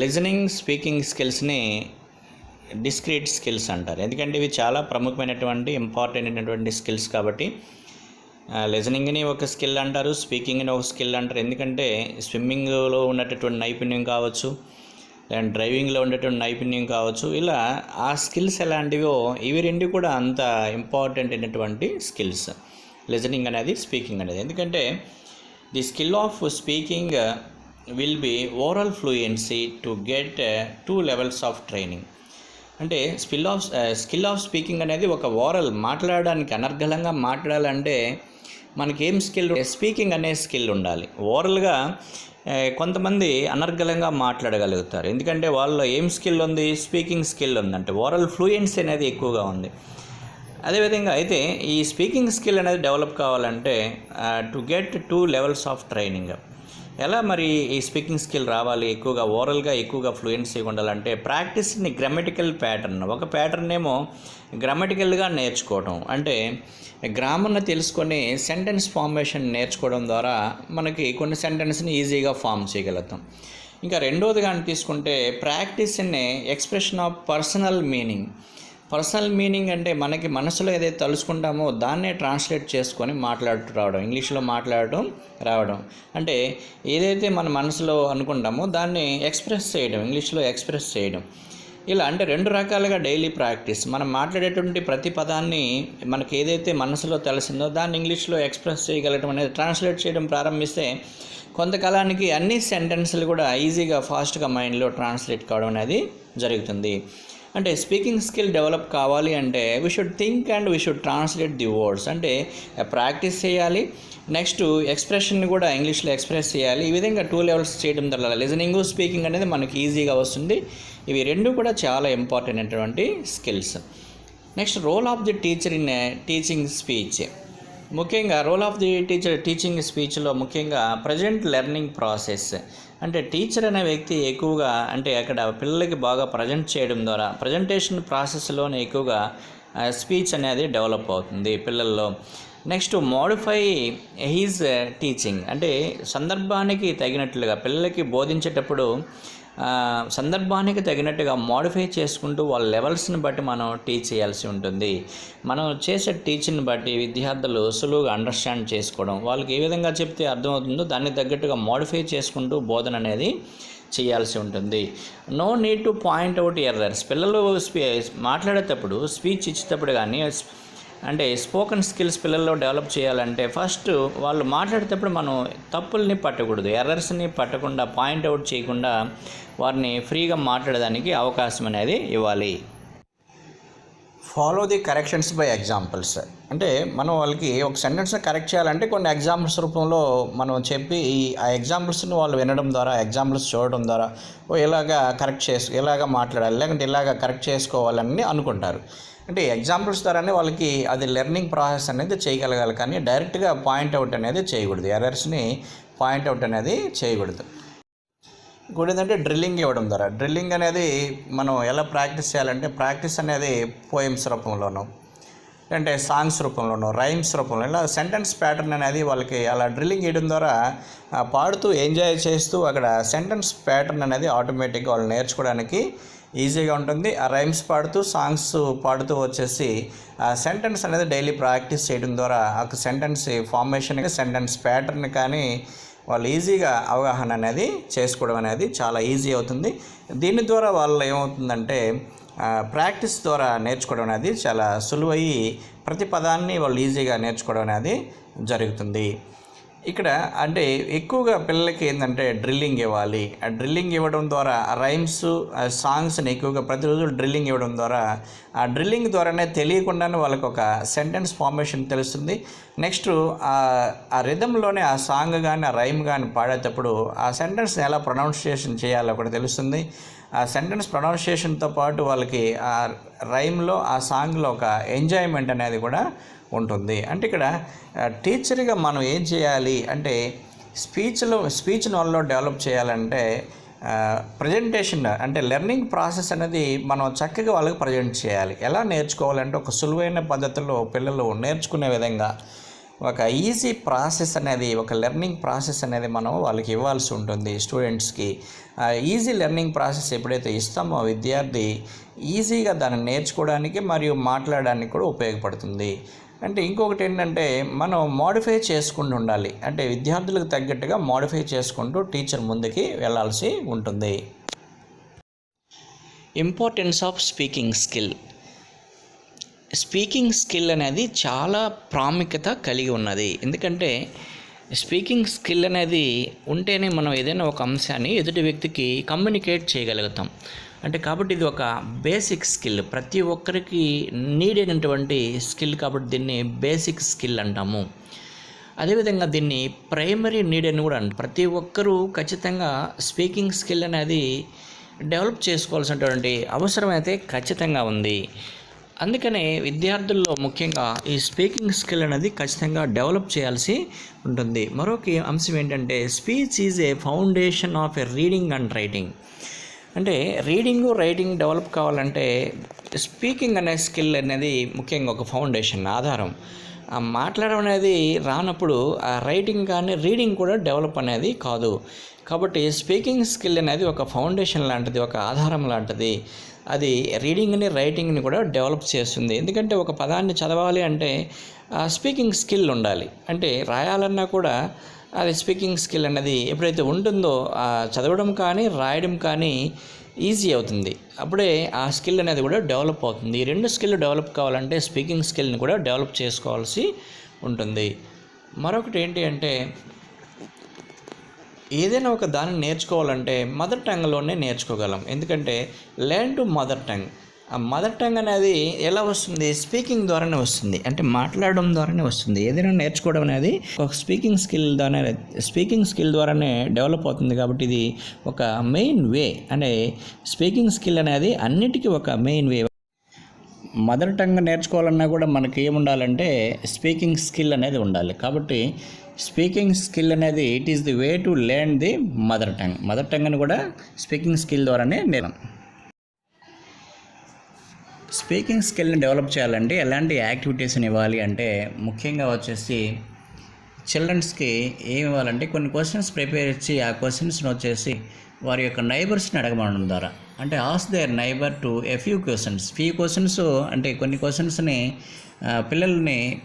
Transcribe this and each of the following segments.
Listening speaking స్కిల్స్ని discrete skills అంటారు. ఎందుకంటే ఇవి చాలా ప్రముఖమైనటువంటి ఇంపార్టెంట్ అయినటువంటి స్కిల్స్ కాబట్టి లిజనింగ్ని ఒక స్కిల్ అంటారు స్పీకింగ్ని ఒక స్కిల్ అంటారు. ఎందుకంటే స్విమ్మింగ్లో ఉన్నటువంటి నైపుణ్యం కావచ్చు లేదా డ్రైవింగ్లో ఉండేటువంటి నైపుణ్యం కావచ్చు ఇలా ఆ స్కిల్స్ ఎలాంటివో ఇవి రెండు కూడా అంత ఇంపార్టెంట్ అయినటువంటి స్కిల్స్ లిజనింగ్ అనేది స్పీకింగ్ అనేది. ఎందుకంటే the skill of speaking will be overall fluency to get two levels of training అంటే skill of skill of speaking అనేది ఒక ఓరల్ మాట్లాడడానికి అనర్గళంగా మాట్లాడాలంటే మనకి ఏం స్కిల్ స్పీకింగ్ అనే స్కిల్ ఉండాలి. ఓరల్గా uh, కొంతమంది అనర్గళంగా మాట్లాడగలుగుతారు. ఎందుకంటే వాళ్ళలో ఏం స్కిల్ ఉంది? స్పీకింగ్ స్కిల్ ఉంది. అంటే ఓరల్ ఫ్లూయెన్సీ అనేది ఎక్కువగా ఉంది. అదేవిధంగా అయితే ఈ స్పీకింగ్ స్కిల్ అనేది డెవలప్ కావాలంటే to get two levels of training ఎలా మరి ఈ స్పీకింగ్ స్కిల్ రావాలి? ఎక్కువగా ఓరల్గా ఎక్కువగా ఫ్లూయెన్సీగా ఉండాలంటే ప్రాక్టీస్ని గ్రామటికల్ ప్యాటర్న్ ఒక ప్యాటర్న్ ఏమో గ్రామటికల్గా నేర్చుకోవడం అంటే గ్రామర్ని తెలుసుకొని సెంటెన్స్ ఫార్మేషన్ నేర్చుకోవడం ద్వారా మనకి కొన్ని సెంటెన్స్ని ఈజీగా ఫామ్ చేయగలుగుతాం. ఇంకా రెండోది కానీ తీసుకుంటే ప్రాక్టీస్ని expression of personal meaning personal meaning అంటే మనకి మనసులో ఏదైతే తలుచుకుంటామో దాన్నే ట్రాన్స్లేట్ చేసుకొని మాట్లాడుతూ రావడం ఇంగ్లీష్లో మాట్లాడటం రావడం. అంటే ఏదైతే మన మనసులో అనుకుంటామో దాన్ని ఎక్స్ప్రెస్ చేయడం ఇంగ్లీష్లో ఎక్స్ప్రెస్ చేయడం. ఇలా అంటే రెండు రకాలుగా డైలీ ప్రాక్టీస్. మనం మాట్లాడేటువంటి ప్రతి పదాన్ని మనకి ఏదైతే మనసులో తెలిసిందో దాన్ని ఇంగ్లీష్లో ఎక్స్ప్రెస్ చేయగలగడం అనేది ట్రాన్స్లేట్ చేయడం ప్రారంభిస్తే కొంతకాలానికి అన్ని సెంటెన్స్లు కూడా ఈజీగా ఫాస్ట్గా మైండ్లో ట్రాన్స్లేట్ కావడం అనేది జరుగుతుంది. అంటే స్పీకింగ్ స్కిల్ డెవలప్ కావాలి అంటే we should think and we should translate the words అంటే eh, ప్రాక్టీస్ చేయాలి. నెక్స్ట్ ఎక్స్ప్రెషన్ని కూడా ఇంగ్లీష్లో ఎక్స్ప్రెస్ చేయాలి. ఈ విధంగా టూ లెవెల్స్ చేయడం ద్వారా లిజనింగ్ స్పీకింగ్ అనేది మనకి ఈజీగా వస్తుంది. ఇవి రెండు కూడా చాలా ఇంపార్టెంట్ అయినటువంటి skills next role of the teacher in teaching speech ముఖ్యంగా role of the teacher teaching స్పీచ్లో ముఖ్యంగా ప్రజెంట్ లెర్నింగ్ ప్రాసెస్ అంటే టీచర్ అనే వ్యక్తి ఎక్కువగా అంటే అక్కడ పిల్లలకి బాగా ప్రజెంట్ చేయడం ద్వారా ప్రజెంటేషన్ ప్రాసెస్లోనే ఎక్కువగా స్పీచ్ అనేది డెవలప్ అవుతుంది పిల్లల్లో. నెక్స్ట్ మోడిఫై హీజ్ టీచింగ్ అంటే సందర్భానికి తగినట్లుగా పిల్లలకి బోధించేటప్పుడు సందర్భానికి తగినట్టుగా మోడిఫై చేసుకుంటూ వాళ్ళ లెవెల్స్ని బట్టి మనం టీచ్ చేయాల్సి ఉంటుంది. మనం చేసే టీచింగ్ని బట్టి విద్యార్థులు సులువుగా అండర్స్టాండ్ చేసుకోవడం వాళ్ళకి ఏ విధంగా చెప్తే అర్థమవుతుందో దానికి తగ్గట్టుగా మోడిఫై చేసుకుంటూ బోధన అనేది చేయాల్సి ఉంటుంది. No need to point out errors పిల్లలు స్పీ మాట్లాడేటప్పుడు స్పీచ్ ఇచ్చేటప్పుడు కానీ అంటే స్పోకెన్ స్కిల్స్ పిల్లల్లో డెవలప్ చేయాలంటే ఫస్ట్ వాళ్ళు మాట్లాడేటప్పుడు మనం తప్పుల్ని పట్టకూడదు ఎర్రర్స్ని పట్టకుండా పాయింట్ అవుట్ చేయకుండా వారిని ఫ్రీగా మాట్లాడడానికి అవకాశం అనేది ఇవ్వాలి. Follow the corrections by examples అంటే మనం వాళ్ళకి ఒక సెంటెన్స్ని కరెక్ట్ చేయాలంటే కొన్ని ఎగ్జాంపుల్స్ రూపంలో మనం చెప్పి ఈ ఆ ఎగ్జాంపుల్స్ని వాళ్ళు వినడం ద్వారా ఎగ్జాంపుల్స్ చూడడం ద్వారా ఓ ఇలాగా కరెక్ట్ చేసు ఇలాగా మాట్లాడాలి లేకుంటే ఇలాగా కరెక్ట్ చేసుకోవాలని అనుకుంటారు. అంటే ఎగ్జాంపుల్స్ ద్వారానే వాళ్ళకి అది లెర్నింగ్ ప్రాసెస్ అనేది చేయగలగాలి కానీ డైరెక్ట్గా పాయింట్ అవుట్ అనేది చేయకూడదు. ఎర్రర్స్ని పాయింట్ అవుట్ అనేది చేయకూడదు. ఇంకోటి ఏంటంటే డ్రిల్లింగ్ ఇవ్వడం ద్వారా. డ్రిల్లింగ్ అనేది మనం ఎలా ప్రాక్టీస్ చేయాలంటే ప్రాక్టీస్ అనేది పోయిమ్స్ రూపంలోనూ అంటే సాంగ్స్ రూపంలోనూ రైమ్స్ రూపంలో ఇలా సెంటెన్స్ ప్యాటర్న్ అనేది వాళ్ళకి అలా డ్రిల్లింగ్ వేయడం ద్వారా పాడుతూ ఎంజాయ్ చేస్తూ అక్కడ సెంటెన్స్ ప్యాటర్న్ అనేది ఆటోమేటిక్గా వాళ్ళు నేర్చుకోవడానికి ఈజీగా ఉంటుంది. ఆ రైమ్స్ పాడుతూ సాంగ్స్ పాడుతూ వచ్చేసి ఆ సెంటెన్స్ అనేది డైలీ ప్రాక్టీస్ చేయడం ద్వారా ఆ సెంటెన్స్ ఫార్మేషన్ సెంటెన్స్ ప్యాటర్న్ కానీ వాళ్ళు ఈజీగా అవగాహన అనేది చేసుకోవడం అనేది చాలా ఈజీ అవుతుంది. దీని ద్వారా వాళ్ళు ఏమవుతుందంటే ప్రాక్టీస్ ద్వారా నేర్చుకోవడం అనేది చాలా సులువయ్యి ప్రతి పదాన్ని వాళ్ళు ఈజీగా నేర్చుకోవడం అనేది జరుగుతుంది. ఇక్కడ అంటే ఎక్కువగా పిల్లలకి ఏంటంటే డ్రిల్లింగ్ ఇవ్వాలి. ఆ డ్రిల్లింగ్ ఇవ్వడం ద్వారా రైమ్స్ సాంగ్స్ని ఎక్కువగా ప్రతిరోజు డ్రిల్లింగ్ ఇవ్వడం ద్వారా ఆ డ్రిల్లింగ్ ద్వారానే తెలియకుండానే వాళ్ళకి ఒక సెంటెన్స్ ఫార్మేషన్ తెలుస్తుంది. నెక్స్ట్ ఆ రిధంలోనే ఆ సాంగ్ కానీ ఆ రైమ్ కానీ పాడేటప్పుడు ఆ సెంటెన్స్ని ఎలా ప్రొనౌన్సియేషన్ చేయాలో కూడా తెలుస్తుంది. ఆ సెంటెన్స్ ప్రొనౌన్సియేషన్తో పాటు వాళ్ళకి ఆ రైమ్లో ఆ సాంగ్లో ఒక ఎంజాయ్మెంట్ అనేది కూడా ఉంటుంది. అంటే ఇక్కడ టీచర్గా మనం ఏం చేయాలి అంటే స్పీచ్లో స్పీచ్ని వాళ్ళలో డెవలప్ చేయాలంటే ప్రజెంటేషన్ అంటే లెర్నింగ్ ప్రాసెస్ అనేది మనం చక్కగా వాళ్ళకి ప్రజెంట్ చేయాలి. ఎలా నేర్చుకోవాలంటే ఒక సులువైన పద్ధతిలో పిల్లలు నేర్చుకునే విధంగా ఒక ఈజీ ప్రాసెస్ అనేది ఒక లెర్నింగ్ ప్రాసెస్ అనేది మనం వాళ్ళకి ఇవ్వాల్సి ఉంటుంది స్టూడెంట్స్కి. ఈజీ లెర్నింగ్ ప్రాసెస్ ఎప్పుడైతే ఇస్తామో విద్యార్థి ఈజీగా దాన్ని నేర్చుకోవడానికి మరియు మాట్లాడడానికి కూడా ఉపయోగపడుతుంది. అంటే ఇంకొకటి ఏంటంటే మనం మోడిఫై చేసుకుంటూ ఉండాలి. అంటే విద్యార్థులకు తగ్గట్టుగా మోడిఫై చేసుకుంటూ టీచర్ ముందుకి వెళ్ళాల్సి ఉంటుంది. Importance of speaking skill speaking skill అనేది చాలా ప్రాముఖ్యత కలిగి ఉన్నది. ఎందుకంటే స్పీకింగ్ స్కిల్ అనేది ఉంటేనే మనం ఏదైనా ఒక అంశాన్ని ఎదుటి వ్యక్తికి కమ్యూనికేట్ చేయగలుగుతాం. అంటే కాబట్టి ఇది ఒక బేసిక్ స్కిల్ ప్రతి ఒక్కరికి నీడ్ అయినటువంటి స్కిల్ కాబట్టి దీన్ని బేసిక్ స్కిల్ అంటాము. అదేవిధంగా దీన్ని ప్రైమరీ నీడ్ అని కూడా అంటారు. ప్రతి ఒక్కరూ ఖచ్చితంగా స్పీకింగ్ స్కిల్ అనేది డెవలప్ చేసుకోవాల్సినటువంటి అవసరం అయితే ఖచ్చితంగా ఉంది. అందుకనే విద్యార్థుల్లో ముఖ్యంగా ఈ స్పీకింగ్ స్కిల్ అనేది ఖచ్చితంగా డెవలప్ చేయాల్సి ఉంటుంది. మరొక అంశం ఏంటంటే speech is a foundation of a reading and writing అంటే రీడింగ్ రైటింగ్ డెవలప్ కావాలంటే స్పీకింగ్ అనే స్కిల్ అనేది ముఖ్యంగా ఒక ఫౌండేషన్ ఆధారం. ఆ మాట్లాడడం అనేది రానప్పుడు ఆ రైటింగ్ కానీ రీడింగ్ కూడా డెవలప్ అనేది కాదు. కాబట్టి స్పీకింగ్ స్కిల్ అనేది ఒక ఫౌండేషన్ లాంటిది ఒక ఆధారం లాంటిది. అది రీడింగ్ని రైటింగ్ని కూడా డెవలప్ చేస్తుంది. ఎందుకంటే ఒక పదాన్ని చదవాలి అంటే స్పీకింగ్ స్కిల్ ఉండాలి. అంటే రాయాలన్నా కూడా అది స్పీకింగ్ స్కిల్ అనేది ఎప్పుడైతే ఉంటుందో ఆ చదవడం కానీ రాయడం కానీ ఈజీ అవుతుంది. అప్పుడే ఆ స్కిల్ అనేది కూడా డెవలప్ అవుతుంది. ఈ రెండు స్కిల్ డెవలప్ కావాలంటే స్పీకింగ్ స్కిల్ని కూడా డెవలప్ చేసుకోవాల్సి ఉంటుంది. మరొకటి ఏంటి అంటే ఏదైనా ఒక దాన్ని నేర్చుకోవాలంటే మదర్ టంగ్లోనే నేర్చుకోగలం. ఎందుకంటే learn to mother tongue mother tongue అనేది ఎలా వస్తుంది? స్పీకింగ్ ద్వారానే వస్తుంది. అంటే మాట్లాడడం ద్వారానే వస్తుంది. ఏదైనా నేర్చుకోవడం అనేది ఒక స్పీకింగ్ స్కిల్ ద్వారానే స్పీకింగ్ స్కిల్ ద్వారానే డెవలప్ అవుతుంది కాబట్టి ఇది ఒక మెయిన్ వే అంటే స్పీకింగ్ స్కిల్ అనేది అన్నిటికీ ఒక మెయిన్ వే. మదర్ టంగ్ నేర్చుకోవాలన్నా కూడా మనకి ఏముండాలంటే స్పీకింగ్ స్కిల్ అనేది ఉండాలి. కాబట్టి స్పీకింగ్ స్కిల్ అనేది it is the way to learn the mother tongue. Mother tongue అని కూడా స్పీకింగ్ స్కిల్ ద్వారానే నేను స్పీకింగ్ స్కిల్ని డెవలప్ చేయాలంటే ఎలాంటి యాక్టివిటీస్ని ఇవ్వాలి అంటే ముఖ్యంగా వచ్చేసి చిల్డ్రన్స్కి ఏమి ఇవ్వాలంటే కొన్ని క్వశ్చన్స్ ప్రిపేర్ ఇచ్చి ఆ క్వశ్చన్స్ని వచ్చేసి వారి యొక్క నైబర్స్ని అడగమనడం ద్వారా. అంటే ask their neighbour to a few questions. Few questions అంటే కొన్ని క్వశ్చన్స్ని పిల్లల్ని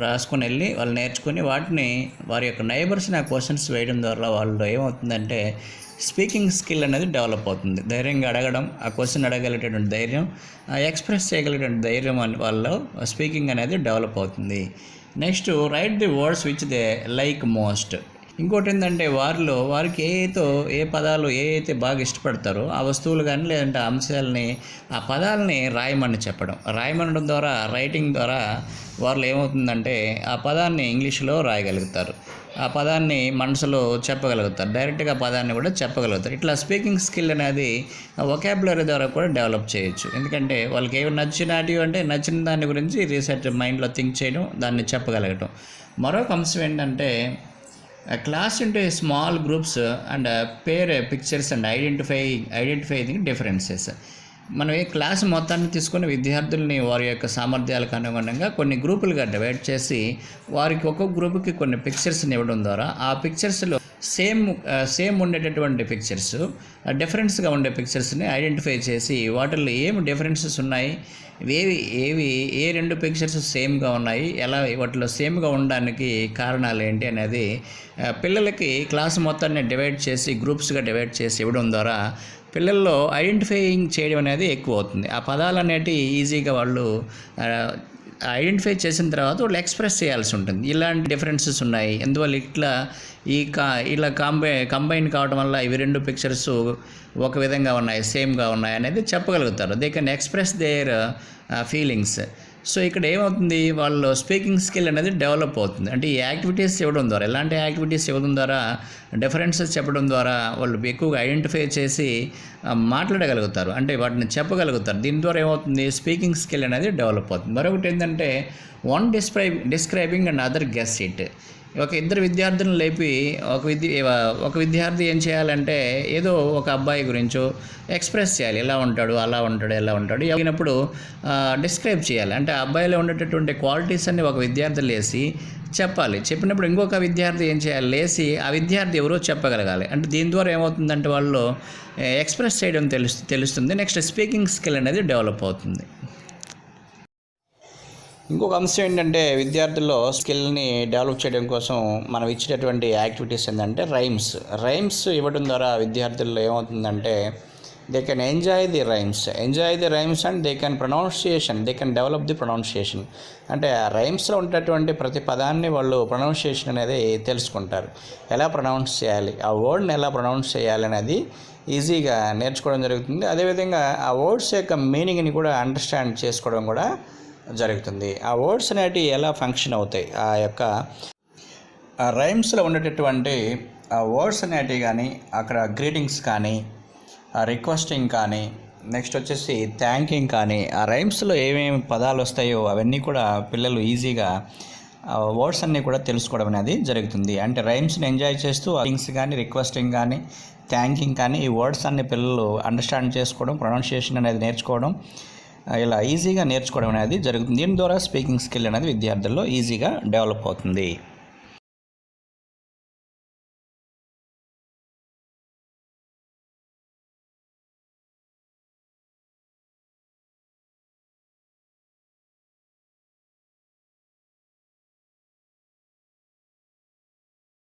రాసుకొని వెళ్ళి వాళ్ళు నేర్చుకొని వాటిని వారి యొక్క నైబర్స్ని ఆ క్వశ్చన్స్ వేయడం ద్వారా వాళ్ళు ఏమవుతుందంటే స్పీకింగ్ స్కిల్ అనేది డెవలప్ అవుతుంది. ధైర్యంగా అడగడం ఆ క్వశ్చన్ అడగలేటటువంటి ధైర్యం ఎక్స్ప్రెస్ చేయగలిగేటువంటి ధైర్యం అని వాళ్ళలో స్పీకింగ్ అనేది డెవలప్ అవుతుంది. Next write the words which they like most ఇంకోటి ఏంటంటే వారిలో వారికి ఏతో ఏ పదాలు ఏ అయితే బాగా ఇష్టపడతారో ఆ వస్తువులు కానీ లేదంటే అంశాలని ఆ పదాలని రాయమని చెప్పడం. రాయమనడం ద్వారా రైటింగ్ ద్వారా వాళ్ళు ఏమవుతుందంటే ఆ పదాన్ని ఇంగ్లీష్లో రాయగలుగుతారు. ఆ పదాన్ని మనసులో చెప్పగలుగుతారు. డైరెక్ట్గా పదాన్ని కూడా చెప్పగలుగుతారు. ఇట్లా స్పీకింగ్ స్కిల్ అనేది ఒకాబులరీ ద్వారా కూడా డెవలప్ చేయొచ్చు. ఎందుకంటే వాళ్ళకి ఏమి నచ్చినటివి అంటే నచ్చిన దాని గురించి రీసెర్చ్ మైండ్లో థింక్ చేయడం దాన్ని చెప్పగలగటం. మరొక అంశం ఏంటంటే class into small groups and pair pictures and identify identify the differences. మనం ఈ క్లాస్ మొత్తాన్ని తీసుకుని విద్యార్థుల్ని వారి యొక్క సామర్థ్యాలకు అనుగుణంగా కొన్ని గ్రూపులుగా డివైడ్ చేసి వారికి ఒక్కొక్క గ్రూపుకి కొన్ని పిక్చర్స్ని ఇవ్వడం ద్వారా ఆ పిక్చర్స్లో సేమ్ సేమ్ ఉండేటటువంటి పిక్చర్స్ డిఫరెన్స్గా ఉండే పిక్చర్స్ని ఐడెంటిఫై చేసి వాటిల్లో ఏం డిఫరెన్సెస్ ఉన్నాయి ఏవి ఏవి ఏ రెండు పిక్చర్స్ సేమ్గా ఉన్నాయి ఎలా వాటిలో సేమ్గా ఉండడానికి కారణాలు ఏంటి అనేది పిల్లలకి క్లాస్ మొత్తాన్ని డివైడ్ చేసి గ్రూప్స్గా డివైడ్ చేసి ఇవ్వడం ద్వారా పిల్లల్లో ఐడెంటిఫైయింగ్ చేయడం అనేది ఎక్కువ అవుతుంది ఆ పదాలు అనేటివి ఈజీగా వాళ్ళు ఐడెంటిఫై చేసిన తర్వాత వాళ్ళు ఎక్స్ప్రెస్ చేయాల్సి ఉంటుంది. ఇలాంటి డిఫరెన్సెస్ ఉన్నాయి. ఎందువల్ల ఇట్లా ఈ కా ఇలా కాంబై కంబైన్ కావడం వల్ల ఇవి రెండు పిక్చర్స్ ఒక విధంగా ఉన్నాయి సేమ్గా ఉన్నాయి అనేది చెప్పగలుగుతారు. They can express their feelings so ఇక్కడ ఏమవుతుంది? వాళ్ళు స్పీకింగ్ స్కిల్ అనేది డెవలప్ అవుతుంది. అంటే ఈ యాక్టివిటీస్ ఇవ్వడం ద్వారా ఎలాంటి యాక్టివిటీస్ ఇవ్వడం ద్వారా డిఫరెన్సెస్ చెప్పడం ద్వారా వాళ్ళు ఎక్కువగా ఐడెంటిఫై చేసి మాట్లాడగలుగుతారు. అంటే వాటిని చెప్పగలుగుతారు. దీని ద్వారా ఏమవుతుంది? స్పీకింగ్ స్కిల్ అనేది డెవలప్ అవుతుంది. మరొకటి ఏంటంటే one describe describing and other guess it ఒక ఇద్దరు విద్యార్థులను లేపి ఒక విద్య ఒక విద్యార్థి ఏం చేయాలంటే ఏదో ఒక అబ్బాయి గురించో ఎక్స్ప్రెస్ చేయాలి. ఎలా ఉంటాడు అలా ఉంటాడు ఎలా ఉంటాడు. అయినప్పుడు డిస్క్రైబ్ చేయాలి. అంటే ఆ అబ్బాయిలో ఉండేటటువంటి క్వాలిటీస్ అన్ని ఒక విద్యార్థి లేసి చెప్పాలి. చెప్పినప్పుడు ఇంకొక విద్యార్థి ఏం చేయాలి? లేచి ఆ విద్యార్థి ఎవరో చెప్పగలగాలి. అంటే దీని ద్వారా ఏమవుతుందంటే వాళ్ళు ఎక్స్ప్రెస్ చేయడం తెలుసు తెలుస్తుంది. నెక్స్ట్ స్పీకింగ్ స్కిల్ అనేది డెవలప్ అవుతుంది. ఇంకొక అంశం ఏంటంటే విద్యార్థుల్లో స్కిల్ని డెవలప్ చేయడం కోసం మనం ఇచ్చేటటువంటి యాక్టివిటీస్ ఏంటంటే రైమ్స్. రైమ్స్ ఇవ్వడం ద్వారా విద్యార్థుల్లో ఏమవుతుందంటే they can enjoy the rhymes enjoy the rhymes and they can pronunciation they can develop the pronunciation అంటే ఆ రైమ్స్లో ఉండేటువంటి ప్రతి పదాన్ని వాళ్ళు ప్రొనౌన్సియేషన్ అనేది తెలుసుకుంటారు. ఎలా ప్రొనౌన్స్ చేయాలి? ఆ వర్డ్ని ఎలా ప్రొనౌన్స్ చేయాలి అనేది ఈజీగా నేర్చుకోవడం జరుగుతుంది. అదేవిధంగా ఆ వర్డ్స్ యొక్క మీనింగ్ని కూడా అండర్స్టాండ్ చేసుకోవడం కూడా జరుగుతుంది. ఆ వర్డ్స్ అనేటివి ఎలా ఫంక్షన్ అవుతాయి? ఆ యొక్క రైమ్స్లో ఉండేటటువంటి ఆ వర్డ్స్ అనేటివి కానీ అక్కడ గ్రీటింగ్స్ కానీ ఆ రిక్వెస్టింగ్ కానీ నెక్స్ట్ వచ్చేసి థ్యాంకింగ్ కానీ ఆ రైమ్స్లో ఏమేమి పదాలు వస్తాయో అవన్నీ కూడా పిల్లలు ఈజీగా వర్డ్స్ అన్నీ కూడా తెలుసుకోవడం అనేది జరుగుతుంది. అంటే రైమ్స్ని ఎంజాయ్ చేస్తూ థింగ్స్ కానీ రిక్వెస్టింగ్ కానీ థ్యాంకింగ్ కానీ ఈ వర్డ్స్ అన్ని పిల్లలు అండర్స్టాండ్ చేసుకోవడం ప్రొనౌన్సియేషన్ అనేది నేర్చుకోవడం ఇలా ఈజీగా నేర్చుకోవడం అనేది జరుగుతుంది. దీని ద్వారా స్పీకింగ్ స్కిల్ అనేది విద్యార్థుల్లో ఈజీగా డెవలప్ అవుతుంది.